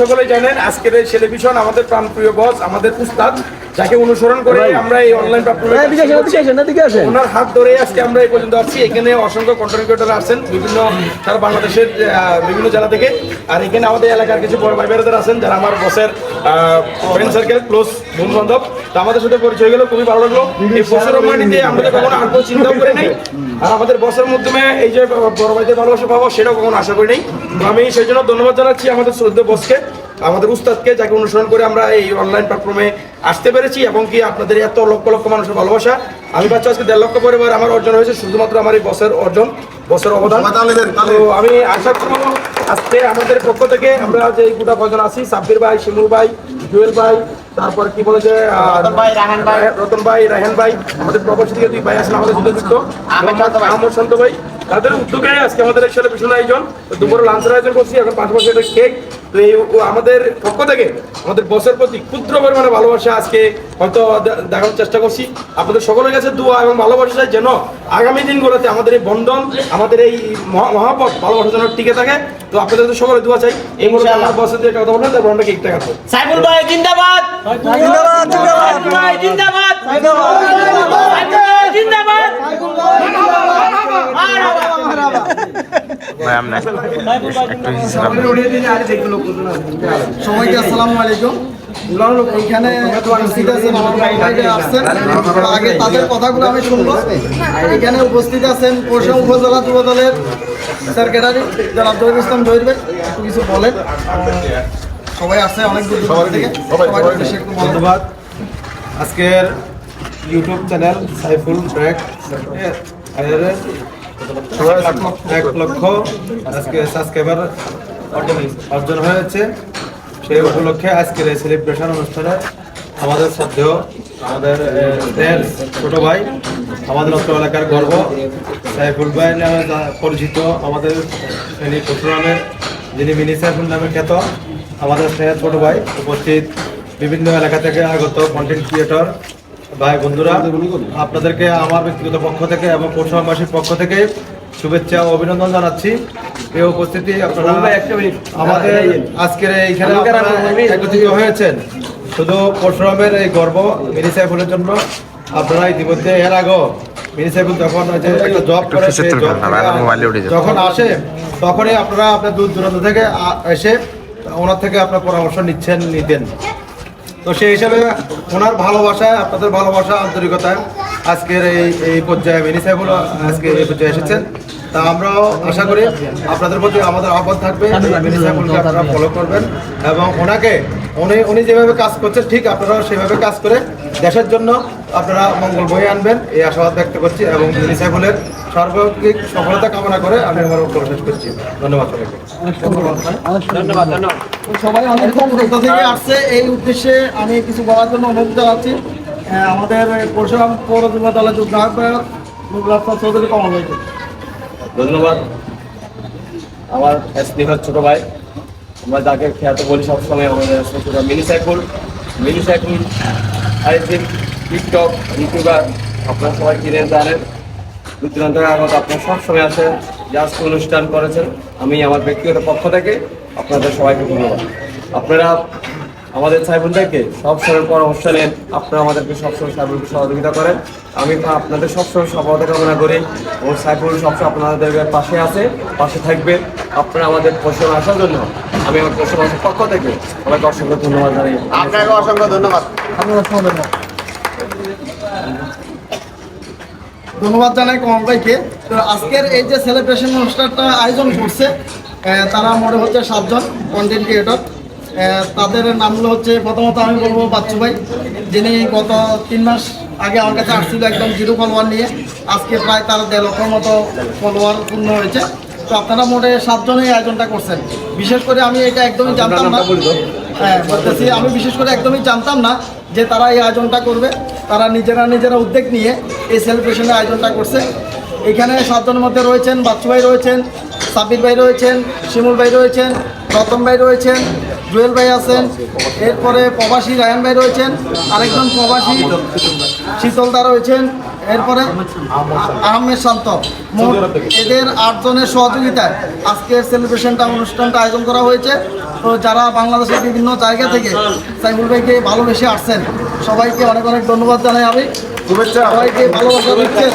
সকলেই জানেন আজকের এই টেলিভিশন আমাদের প্রাণপ্রিয় বস আমাদের উস্তাদ। যাকে অনুসরণ করে আমরা এই অনলাইন প্ল্যাটফর্মে ওনার হাত ধরে আজকে আমরা এই পর্যন্ত আসছি। এখানে অসংখ্য কন্টেন্ট ক্রিয়েটর আসছেন বিভিন্ন সারা বাংলাদেশের বিভিন্ন জেলা থেকে। আর এখানে আমাদের এলাকার কিছু বড় ভাই বেড়াদের আছেন যারা আমার বসের ফ্রেন্ড সার্কেল ক্লোজ বন্ধু বান্ধব তো আমাদের সাথে পরিচয় গেল খুবই ভালো লাগল। এই বছর মাটিতে আমরা কখনো কোনো চিন্তাও করি নাই। আর আমাদের বসের মাধ্যমে এই যে বড় ভাইদের ভালোবাসা পাবো সেটাও কখনো আশা করি নাই। আমি সেই জন্য ধন্যবাদ জানাচ্ছি আমাদের শ্রদ্ধা বসকে আমাদের উস্তাদকে যাকে অনুসরণ করে আমরা এই অনলাইন প্ল্যাটফর্মে আসতে পেরেছি এবং কি আপনাদের এত লক্ষ লক্ষ মানুষের ভালোবাসা। আমি পাচ্ছি আজকে দেড় লক্ষ পরিবার আমার অর্জন হয়েছে শুধুমাত্র আমার এই বসের অর্জন বসের অবদান। তো আমি আশা করব আজকে আমাদের পক্ষ থেকে আমরা যে গোটা কজন আছি সাব্বির ভাই শিমুল ভাই জুয়েল ভাই তারপর কি বলে যে আহ, রতন ভাই রায়হান ভাই। আমাদের প্রবাসী থেকে দুই ভাই আছেন আমাদের সাথে যুক্ত। আহমদ শান্ত ভাই। তাদের উদ্যোগে আজকে আমাদের একসাথে ভীষণ আয়োজন। তো দুপুরে লাঞ্চের আয়োজন করছি এখন পাশাপাশি একটা কেক তো এই আমাদের পক্ষ থেকে আমাদের বসের প্রতি ক্ষুদ্র পরিমাণে ভালোবাসা আজকে হয়তো দেখানোর চেষ্টা করছি। আপনাদের সকলের কাছে দোয়া এবং ভালোবাসা যেন আগামী দিনগুলোতে আমাদের এই বন্ধন আমাদের এই মহা- মহাপথ ভালোবাসা যেন টিকে থাকে। তো আপনাদের কাছে সকলের দোয়া চাই। এই মুহূর্তে আমার বসের দিয়ে কথা বলবেন তারপর আমরা কাটবো সাইফুল ভাই জিন্দাবাদ! জিন্দাবাদ ভাই জিন্দাবাদ! সবাইকে আসসালামু আলাইকুম। এইখানে উপস্থিত আছেন আমার ভাইরা আসছেন আগে তাদের কথাগুলো আমি শুনব। এখানে উপস্থিত আছেন পরশু উপজেলা যুব দলের সেক্রেটারি জনাব জহির ইসলাম জহির ভাই কিছু বলেন। সবাই আসছে অনেক দূর থেকে। ধন্যবাদ। আজকের ইউটিউব চ্যানেল সাইফুল ব্র্যাক এক লক্ষ আজকে সাবস্ক্রাইবার অর্জন হয়েছে সেই উপলক্ষে আজকের এই সেলিব্রেশন অনুষ্ঠানে আমাদের শ্রদ্ধেয়, আমাদের ছোট ভাই, আমাদের অত্র এলাকার গর্ব, সাইফুল ভাই নামে পরিচিত আমাদের ফেনী পরশুরামের যিনি মিনি সাইফুল নামে খ্যাত, আমাদের স্নেহের ছোট ভাই উপস্থিত বিভিন্ন এলাকা থেকে আগত কন্টেন্ট ক্রিয়েটর ভাই বন্ধুরা, আপনাদেরকে আমার ব্যক্তিগত পক্ষ থেকে এবং পরশুরামবাসীর পক্ষ থেকে শুভেচ্ছা ও অভিনন্দন জানাচ্ছি। এই উপস্থিতি আপনারা আমাদের আজকের এইখানে একত্রিত হয়েছেন। শুধু পরশুরামের এই গর্ব মিনি সাইফুলের জন্য। আপনারা ইতিমধ্যে এর আগেও মিনি সাইফুল যখন একটা জব করে যখন আসে তখনই আপনারা আপনার দূর দূরান্ত থেকে এসে ওনার থেকে আপনার পরামর্শ নিচ্ছেন নিতেন। তো সেই হিসাবে ওনার ভালোবাসায় আপনাদের ভালোবাসা আন্তরিকতায় আজকের এই এই পর্যায়ে মিনি সাহেবুল আজকে এই পর্যায়ে এসেছেন। তা আমরাও আশা করি আপনাদের প্রতি আমাদের আহ্বান থাকবে মিনি আপনারা ফলো করবেন এবং ওনাকে উনি উনি যেভাবে কাজ করছেন ঠিক আপনারাও সেভাবে কাজ করে দেশের জন্য আপনারা মঙ্গল বয়ে আনবেন এই আশাবাদ ব্যক্ত করছি এবং মিনি সাহেবুলের সার্বিক সফলতা কামনা করে আমি আমার বক্তব্য শেষ করছি। ধন্যবাদ সবাইকে। ধন্যবাদ সবাই অনেক থেকে আসছে এই উদ্দেশ্যে আমি কিছু বলার জন্য অনুরোধ জানাচ্ছি। আমাদের পরশুরাম পৌর যুব দলের যুগ্ম আহ্বায়ক নুরুল চৌধুরী, কমল ভাইকে ধন্যবাদ। আমার স্নেহের ছোট ভাই। আমরা যাকে খ্যাত বলি সবসময় আমাদের ছোট মিনি সাইকুল মিনি সাইকুল আরেকদিন টিকটক ইউটিউবার, আপনারা সবাই কিনে জানেন। দূর দূরান্তের আগত আপনারা সবসময় আসেন আজকে অনুষ্ঠান করেছেন। আমি আমার ব্যক্তিগত পক্ষ থেকে আপনাদের সবাইকে ধন্যবাদ। আপনারা আমাদের সাইবুলটাকে সবসময় পরামর্শ নেন। আপনারা আমাদেরকে সবসময় সাইবুলকে সহযোগিতা করেন। আমি আপনাদের সবসময় সফলতা কামনা করি। এবং সাইফুল সবসময় আপনাদের পাশে আছে পাশে থাকবে। আপনারা আমাদের পশ্চিম আসার জন্য আমি আমার পশ্চিম পক্ষ থেকে সবাইকে অসংখ্য ধন্যবাদ জানাই। আপনাকে অসংখ্য ধন্যবাদ। ধন্যবাদ। জানাই কমল ভাইকে। তো আজকের এই যে সেলিব্রেশন অনুষ্ঠানটা আয়োজন করছে তারা মনে হচ্ছে সাতজন কন্টেন্ট ক্রিয়েটর তাদের নামগুলো হচ্ছে প্রথমত আমি বলব বাচ্চু ভাই যিনি গত তিন মাস আগে আমার কাছে আসছিল একদম জিরো ফলোয়ার নিয়ে। আজকে প্রায় তার দেড় লক্ষর মতো ফলোয়ার পূর্ণ হয়েছে। তো আপনারা মোটে সাতজনই আয়োজনটা করছেন। বিশেষ করে আমি এটা একদমই জানতাম না। হ্যাঁ বলতেছি আমি বিশেষ করে একদমই জানতাম না যে তারা এই আয়োজনটা করবে। তারা নিজেরা নিজেরা উদ্যোগ নিয়ে এই সেলিব্রেশনের আয়োজনটা করছে। এখানে সাতজনের মধ্যে রয়েছেন বাচ্চু ভাই রয়েছেন সাবির ভাই রয়েছেন শিমুল ভাই রয়েছেন রতন ভাই রয়েছেন জুয়েল ভাই আছেন এরপরে প্রবাসী রায়ন ভাই রয়েছেন আরেকজন প্রবাসী শীতলদা রয়েছেন এরপরে আহমেদ শান্ত। এদের আটজনের সহযোগিতায় আজকের সেলিব্রেশনটা অনুষ্ঠানটা আয়োজন করা হয়েছে। তো যারা বাংলাদেশের বিভিন্ন জায়গা থেকে সাইফুল ভাইকে ভালোবেসে আসছেন সবাইকে অনেক অনেক ধন্যবাদ জানাই আমি। সবাইকে ভালোবাসা দিচ্ছেন।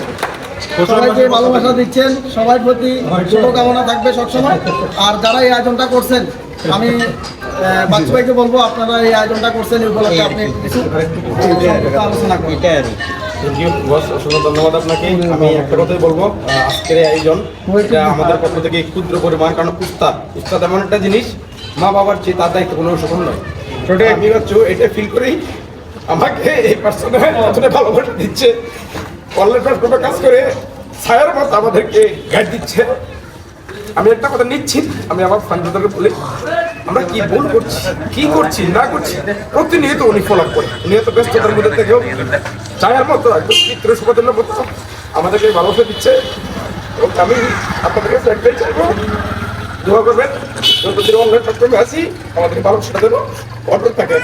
সবাইকে ভালোবাসা দিচ্ছেন। সবার প্রতি শুভকামনা থাকবে সবসময়। আর যারা এই আয়োজনটা করছেন আমি আহ, বাচ্চু ভাইকে বলব আপনারা এই আয়োজনটা করছেন এই উপলক্ষে আপনি কিছু আলোচনা করুন। Thank you, boss. অসংখ্য ধন্যবাদ আপনাকে। আমি একটা কথাই বলব আহ, আজকের এই আয়োজন এটা আমাদের পক্ষ থেকে ক্ষুদ্র পরিমাণ কারণ উস্তাদ উস্তাদ এমন একটা জিনিস মা বাবার চেয়ে তার দায়িত্ব কোনো সকল নয়। ছোট আমি হচ্ছে এটা ফিল করেই আমাকে এই পার্সনে এতটা ভালোবাসা দিচ্ছে। অনলাইন প্ল্যাটফর্মে কাজ করে, ছায়ার মতো আমাদেরকে গাইড দিচ্ছে। আমি একটা কথা নিচ্ছি, আমি আমার ফান্ডারকে বলি, আমরা কি ভুল করছি, কি করছি, না করছি, প্রতিনিয়ত উনি ফলো করে। উনি এত ব্যস্ততার মধ্যে থেকেও চায়ের মতো একদম চিত্র সুপাদের মতো আমাদেরকে ভালোবাসা দিচ্ছে। এবং আমি আপনাদের কাছে চাইব, দোয়া করবেন, যতদিন অনলাইন প্ল্যাটফর্মে আসি আমাদের ভালোবাসাটা যেন অটল থাকে।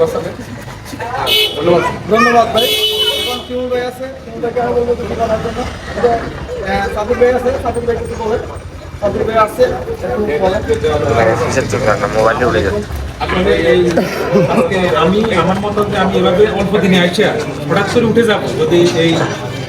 বাসাতে। ধন্যবাদ। ধন্যবাদ ভাই। শিমুল ভাই আছে, শিমুল ভাইকে বলব কিছু বলার জন্য। ভাই আছে ভাই কিছু আমি, আমার মতো আমি এভাবে অল্প দিনে আসছি হঠাৎ করে উঠে যাব। যদি এই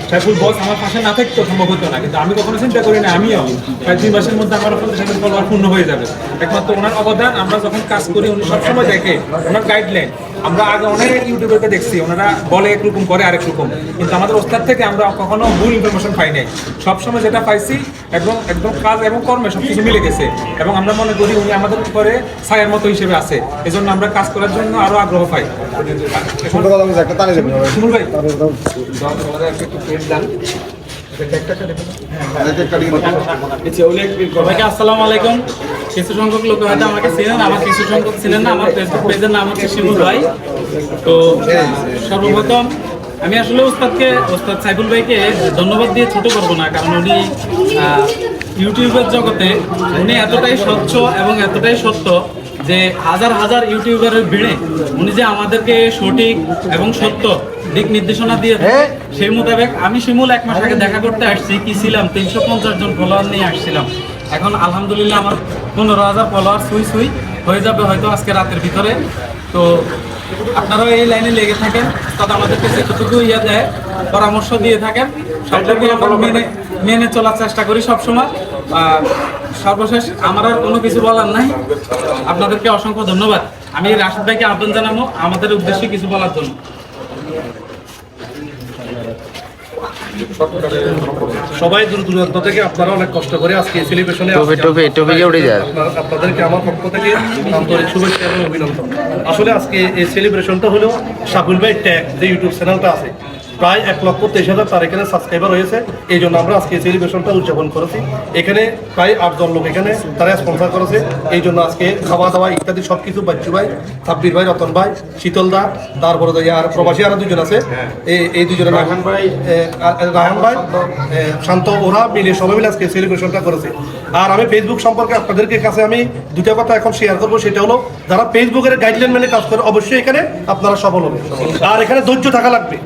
সাইফুল বস আমার পাশে না থাকতো সম্ভব হতো না কিন্তু আমি কখনো চিন্তা করি না আমিও। প্রায় দুই মাসের মধ্যে আমার সাইফুল ফলোয়ার পূর্ণ হয়ে যাবে। একমাত্র ওনার অবদান আমরা যখন কাজ করি উনি সবসময় দেখে ওনার গাইডলাইন আমরা আগে অনেক ইউটিউবারকে দেখছি ওনারা বলে একরকম করে আরেক রকম। কিন্তু আমাদের ওস্তাদ থেকে আমরা কখনো ভুল ইনফরমেশন পাই নাই। সবসময় যেটা পাইছি একদম একদম কাজ এবং কর্মে সব কিছু মিলে গেছে। এবং আমরা মনে করি উনি আমাদের উপরে ছায়ার মতো হিসেবে আছে। এজন্য আমরা কাজ করার জন্য আরও আগ্রহ পাই। ভাই। আসসালামু আলাইকুম। কিছু সংখ্যক লোক আমাকে আমার কিছু সংখ্যক ছিলেন আমার তো সর্বপ্রথম আমি আসলে ওস্তাদকে, ওস্তাদ সাইফুল ভাইকে ধন্যবাদ দিয়ে ছোট করব না, কারণ উনি ইউটিউবের জগতে উনি এতটাই স্বচ্ছ এবং এতটাই সত্য যে হাজার হাজার ইউটিউবারের ভিড়ে উনি যে আমাদেরকে সঠিক এবং সত্য দিক নির্দেশনা দিয়ে থাকে, সেই মোতাবেক আমি শিমুল এক মাস আগে দেখা করতে আসছি কি ছিলাম তিনশো পঞ্চাশ জন ফলোয়ার নিয়ে আসছিলাম। এখন আলহামদুলিল্লাহ আমার পনেরো হাজার ফলোয়ার সুই সুই হয়ে যাবে হয়তো আজকে রাতের ভিতরে। তো আপনারাও এই লাইনে লেগে থাকেন তাতে আমাদেরকে যেটুকু ইয়ে দেয় পরামর্শ দিয়ে থাকেন। সবটাকে আমরা মেনে মেনে চলার চেষ্টা করি সবসময়। আর সর্বশেষ আমার আর কোনো কিছু বলার নাই। আপনাদেরকে অসংখ্য ধন্যবাদ। আমি রাশিদ ভাইকে আহ্বান জানাব আমাদের উদ্দেশ্যে কিছু বলার জন্য। সবাই দূর দূরান্ত থেকে আপনারা অনেক কষ্ট করে আজকে সেলিব্রেশনে টুপি, টুপি, টুপি যে উড়ে যায়। আপনাদেরকে আমার পক্ষ থেকে আন্তরিক শুভেচ্ছা এবং অভিনন্দন। আসলে আজকে এই সেলিব্রেশনটা হলো শাকুল ভাই ট্যাগ যে ইউটিউব চ্যানেলটা আছে। প্রায় এক লক্ষ তেইশ হাজার তার এখানে সাবস্ক্রাইবার হয়েছে এই জন্য আমরা আজকে এই সেলিব্রেশনটা উদযাপন করেছি। এখানে প্রায় আটজন লোক এখানে তারা স্পন্সর করেছে। এই জন্য আজকে খাওয়া দাওয়া ইত্যাদি সব কিছু বাচ্চু ভাই সাব্বির ভাই রতন ভাই শীতল দা তারপরে আর প্রবাসী আরও দুজন আছে। এই দুজনের নাম রায়হান ভাই, রায়হান ভাই শান্ত ওরা মিলে সবাই মিলে আজকে সেলিব্রেশনটা করেছে। আর আমি ফেসবুক সম্পর্কে আপনাদেরকে কাছে আমি দুটা কথা এখন শেয়ার করব সেটা হলো যারা ফেসবুকের গাইডলাইন মেনে কাজ করে অবশ্যই এখানে আপনারা সফল হবে আর এখানে ধৈর্য থাকা লাগবে।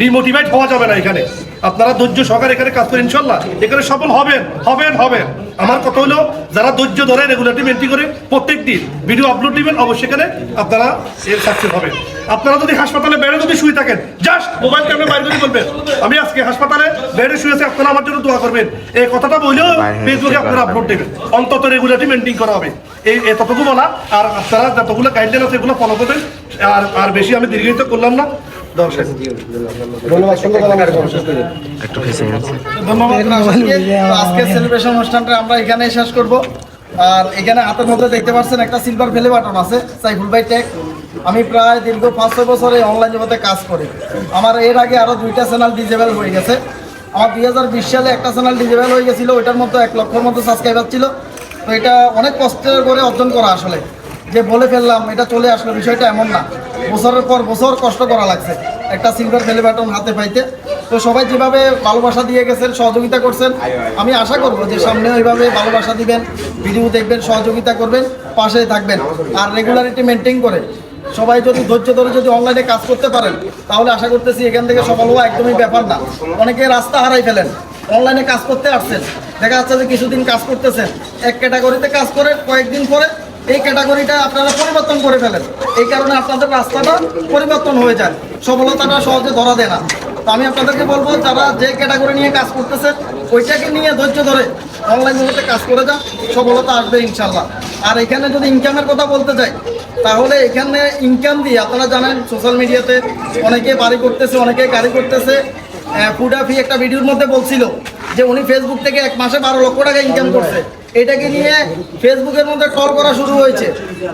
ডিমোটিভেট হওয়া যাবে না এখানে। আপনারা ধৈর্য সহকারে এখানে কাজ করেন ইনশাল্লাহ। এখানে সফল হবেন হবেন হবেন। আমার কথা হলো যারা ধৈর্য ধরে রেগুলারটি মেনটেন করে প্রত্যেক দিন ভিডিও আপলোড দিবেন অবশ্যই এখানে আপনারা এর সাকসেস হবেন। আপনারা যদি হাসপাতালে বেড়ে যদি শুয়ে থাকেন জাস্ট মোবাইল ক্যামেরা বাইরে করে বলবেন আমি আজকে হাসপাতালে বেড়ে শুয়েছি আপনারা আমার জন্য দোয়া করবেন। এই কথাটা বললেও ফেসবুকে আপনারা আপলোড দেবেন। অন্তত রেগুলারটি মেনটেন করা হবে। এই এতটুকু বলা আর আপনারা যতগুলো গাইডলাইন আছে এগুলো ফলো করবেন। আর আর বেশি আমি দীর্ঘায়িত করলাম না। দর্শক ধন্যবাদ আজকের সেলিব্রেশন অনুষ্ঠানটা আমরা এখানে শেষ করব। আর এখানে হাতের মধ্যে দেখতে পাচ্ছেন একটা সিলভার ভ্যালি বাটন আছে সাইফুল ভাই টেক আমি প্রায় দীর্ঘ পাঁচ ছয় বছর অনলাইন জগতে কাজ করি। আমার এর আগে আরও দুইটা চ্যানেল ডিজেবল হয়ে গেছে। আমার দুই হাজার বিশ সালে একটা চ্যানেল ডিজেবল হয়ে গেছিল ওইটার মধ্যে এক লক্ষর মতো সাবস্ক্রাইবার ছিল। তো এটা অনেক কষ্টের করে অর্জন করা আসলে। যে বলে ফেললাম এটা চলে আসলো বিষয়টা এমন না। বছরের পর বছর কষ্ট করা লাগছে। একটা সিলভার ভ্যালি বাটন হাতে পাইতে। তো সবাই যেভাবে ভালোবাসা দিয়ে গেছেন, সহযোগিতা করছেন, আমি আশা করব যে সামনে ওইভাবে ভালোবাসা দিবেন ভিডিও দেখবেন, সহযোগিতা করবেন পাশে থাকবেন। আর রেগুলারিটি মেনটেন করে। সবাই যদি ধৈর্য ধরে যদি অনলাইনে কাজ করতে পারেন, তাহলে আশা করতেছি এখান থেকে সফল হওয়া একদমই ব্যাপার না। অনেকে রাস্তা হারাই ফেলেন অনলাইনে কাজ করতে আসছেন। দেখা যাচ্ছে যে কিছুদিন কাজ করতেছেন, এক ক্যাটাগরিতে কাজ করে, কয়েকদিন পরে এই ক্যাটাগরিটা আপনারা পরিবর্তন করে ফেলেন। এই কারণে আপনাদের রাস্তাটা পরিবর্তন হয়ে যায়। সফলতাটা সহজে ধরা দেয় না। তো আমি আপনাদেরকে বলব, যারা যে ক্যাটাগরি নিয়ে কাজ করতেছেন ওইটাকে নিয়ে ধৈর্য ধরে অনলাইন জগতে কাজ করে যান সফলতা আসবে ইনশাল্লাহ আর এখানে যদি ইনকামের কথা বলতে চাই তাহলে এখানে ইনকাম দিয়ে আপনারা জানেন সোশ্যাল মিডিয়াতে অনেকে বাড়ি করতেছে, অনেকে গাড়ি করতেছে। ফুডাফি একটা ভিডিওর মধ্যে বলছিল যে উনি ফেসবুক থেকে এক মাসে বারো লক্ষ টাকা ইনকাম করছে। এটাকে নিয়ে ফেসবুকের মধ্যে টল করা শুরু হয়েছে।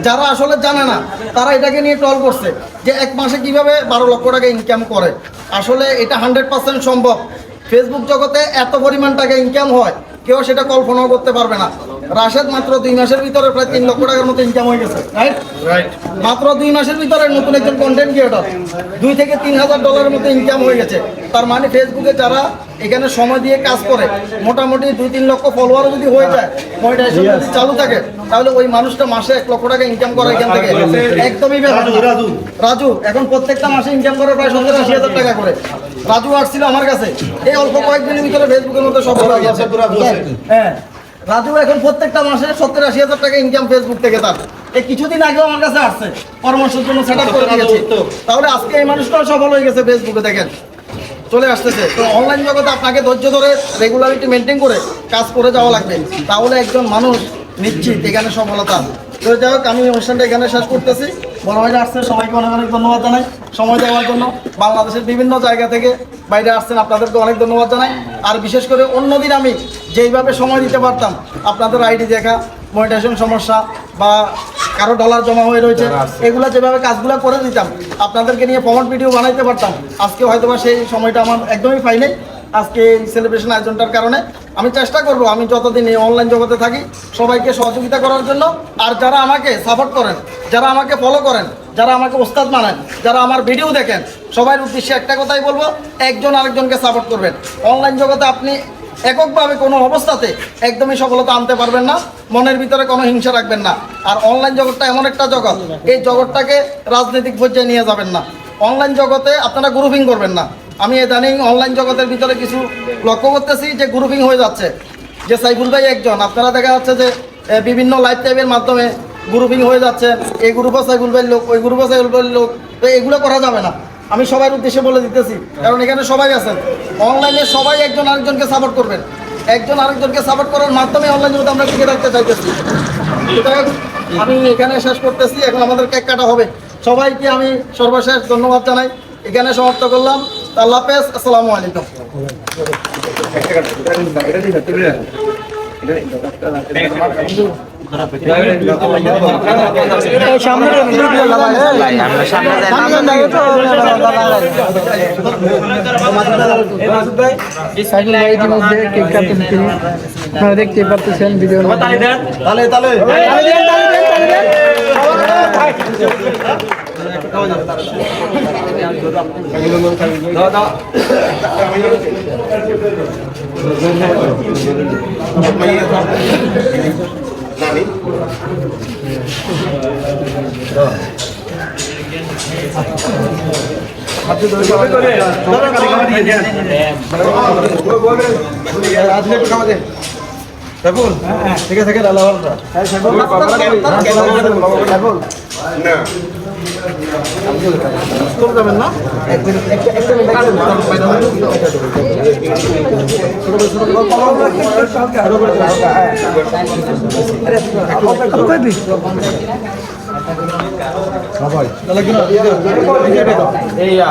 যারা আসলে জানে না, তারা এটাকে নিয়ে টল করছে যে এক মাসে কীভাবে বারো লক্ষ টাকা ইনকাম করে। আসলে এটা হান্ড্রেড পার্সেন্ট সম্ভব। ফেসবুক জগতে এত পরিমাণ টাকা ইনকাম হয়, কেউ সেটা কল্পনাও করতে পারবে না। রাশেদ মাত্র দুই মাসের ভিতরে প্রায় তিন লক্ষ টাকার মতো ইনকাম হয়ে গেছে রাইট মাত্র দুই মাসের ভিতরে নতুন একজন কন্টেন্ট ক্রিয়েটর দুই থেকে তিন হাজার ডলারের মতো ইনকাম হয়ে গেছে। তার মানে ফেসবুকে যারা এখানে সময় দিয়ে কাজ করে মোটামুটি দুই তিন লক্ষ ফলোয়ার যদি হয়ে যায় মনিটাইজেশন যদি চালু থাকে তাহলে ওই মানুষটা মাসে এক লক্ষ টাকা ইনকাম করে এখান থেকে একদমই রাজু। রাজু। এখন প্রত্যেকটা মাসে ইনকাম করে প্রায় সত্তর আশি হাজার টাকা করে। রাজু আসছিল আমার কাছে। এই অল্প কয়েকদিনের ভিতরে ফেসবুকের মধ্যে সফল হয়ে গেছে। রাজু এখন প্রত্যেকটা মাসে সত্তর আশি হাজার টাকা ইনকাম ফেসবুক থেকে তার। এই কিছুদিন আগেও আমার কাছে আসছে পরামর্শের জন্য সেট আপ করে দিয়েছি। তাহলে আজকে এই মানুষটাও সফল হয়ে গেছে ফেসবুকে দেখেন। চলে আসতেছে। তো অনলাইন জগতে আপনাকে ধৈর্য ধরে রেগুলারিটি মেনটেন করে কাজ করে যাওয়া লাগবে। তাহলে একজন মানুষ নিশ্চিত এখানে সফলতা। তো যাই হোক আমি অনুষ্ঠানটা এখানে শেষ করতেছি। বড় ভাইরা আসছে সবাইকে অনেক অনেক ধন্যবাদ জানাই। সময় দেওয়ার জন্য বাংলাদেশের বিভিন্ন জায়গা থেকে বাইরে আসছেন আপনাদেরকে অনেক ধন্যবাদ জানাই। আর বিশেষ করে অন্যদিন আমি যেইভাবে সময় দিতে পারতাম আপনাদের আইডি দেখা মনিটাইজেশন সমস্যা বা কারও ডলার জমা হয়ে রয়েছে এগুলো যেভাবে কাজগুলো করে দিতাম আপনাদেরকে নিয়ে প্রমোট ভিডিও বানাইতে পারতাম। আজকে হয়তো বা সেই সময়টা আমার একদমই পাই নাই আজকে সেলিব্রেশন আয়োজনটার কারণে আমি চেষ্টা করব, আমি যতদিন এই অনলাইন জগতে থাকি, সবাইকে সহযোগিতা করার জন্য। আর যারা আমাকে সাপোর্ট করেন, যারা আমাকে ফলো করেন, যারা আমাকে ওস্তাদ মানেন যারা আমার ভিডিও দেখেন, সবার উদ্দেশ্যে একটা কথাই বলব, একজন আরেকজনকে সাপোর্ট করবেন। অনলাইন জগতে আপনি এককভাবে কোনো অবস্থাতে একদমই সফলতা আনতে পারবেন না, মনের ভিতরে কোনো হিংসা রাখবেন না। আর অনলাইন জগৎটা এমন একটা জগৎ, এই জগৎটাকে রাজনৈতিক পর্যায়ে নিয়ে যাবেন না। অনলাইন জগতে আপনারা গ্রুপিং করবেন না। আমি ইদানিং অনলাইন জগতের ভিতরে কিছু লক্ষ্য করতেছি যে গ্রুপিং হয়ে যাচ্ছে। যে সাইফুল ভাই একজন, আপনারা দেখা যাচ্ছে যে বিভিন্ন লাইফ টাইপের মাধ্যমে গ্রুপিং হয়ে যাচ্ছে। এই গ্রুপও সাইফুল ভাইয়ের লোক, ওই গ্রুপও সাইফুল ভাইয়ের লোক, তো এগুলো করা যাবে না। আমি সবার উদ্দেশ্যে বলে দিতেছি, কারণ এখানে সবাই আছেন। অনলাইনে সবাই একজন আরেকজনকে সাপোর্ট করবেন। একজন আরেকজনকে সাপোর্ট করার মাধ্যমে অনলাইন জগতে আমরা টিকে রাখতে চাইতেছি। আমি এখানে শেষ করতেছি, এখন আমাদের কেক কাটা হবে। সবাইকে আমি সর্বশেষ ধন্যবাদ জানাই। এখানে সমাপ্ত করলাম। আল্লাহ হাফেজ আসসালামু আলাইকুম। সাইকেল ভাই ইতিমধ্যে কেক কাটতেন তিনি আপনারা দেখতে পারতেছেন তাহলে ঠিক আছে যাবেন না এই আর এদিকে আসেন না। ভাই সামনে ভাই এদিকে আসেন ভাই ইয়া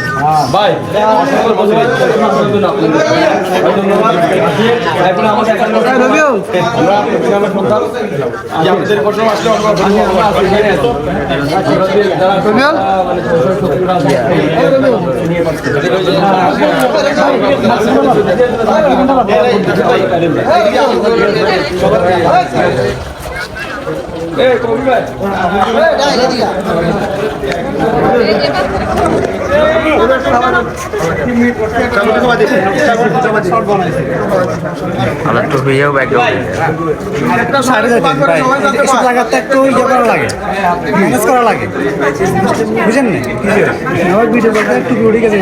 ভাই রবিউল আমাদের প্রশ্ন আসলে রবিউল আমার তো বিয়েও ব্যাকগ্রাউন্ড লাগে ম্যানেজ করা লাগে বুঝেন না আমার ভিডিও করতে একটু উড়ে গেছে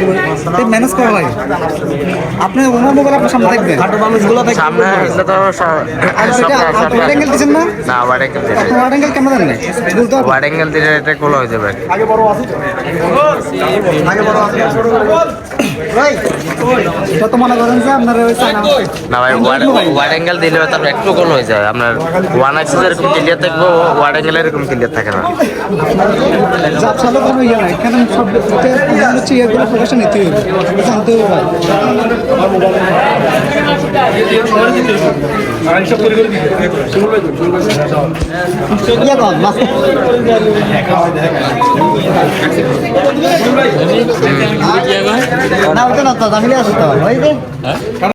ম্যানেজ করা লাগে আপনি ওনার মোবাইল আপনার সামনে দেখবেন হাঁটু মানুষগুলো সামনে আসলে তো সব- সব ওয়াইড অ্যাঙ্গেল দিচ্ছেন। না না ওয়ার্ড অ্যাঙ্গেল দিলে আপনি ওয়াইড অ্যাঙ্গেল কেন দেন না বুঝতে পারবেন ওয়ার্ড অ্যাঙ্গেল দিলে এটা কোলো হয়ে যাবে এটা তো মনে করেন যে আপনার ওই না। ভাই অ্যাঙ্গেল দিলে তার একটু কোলো হয়ে যায়। আপনার ওয়ান এক্সেস এরকম ক্লিয়ার থাকবে ওয়ার্ড অ্যাঙ্গেল এরকম ক্লিয়ার থাকে না। কোনো ইয়ে নাই। সব হচ্ছে ইয়েগুলো প্রকাশন নিতে হবে। জানতে হবে ভাই। ইয়ে কর মাছ না ওটা না তো দামিলে আসতো যে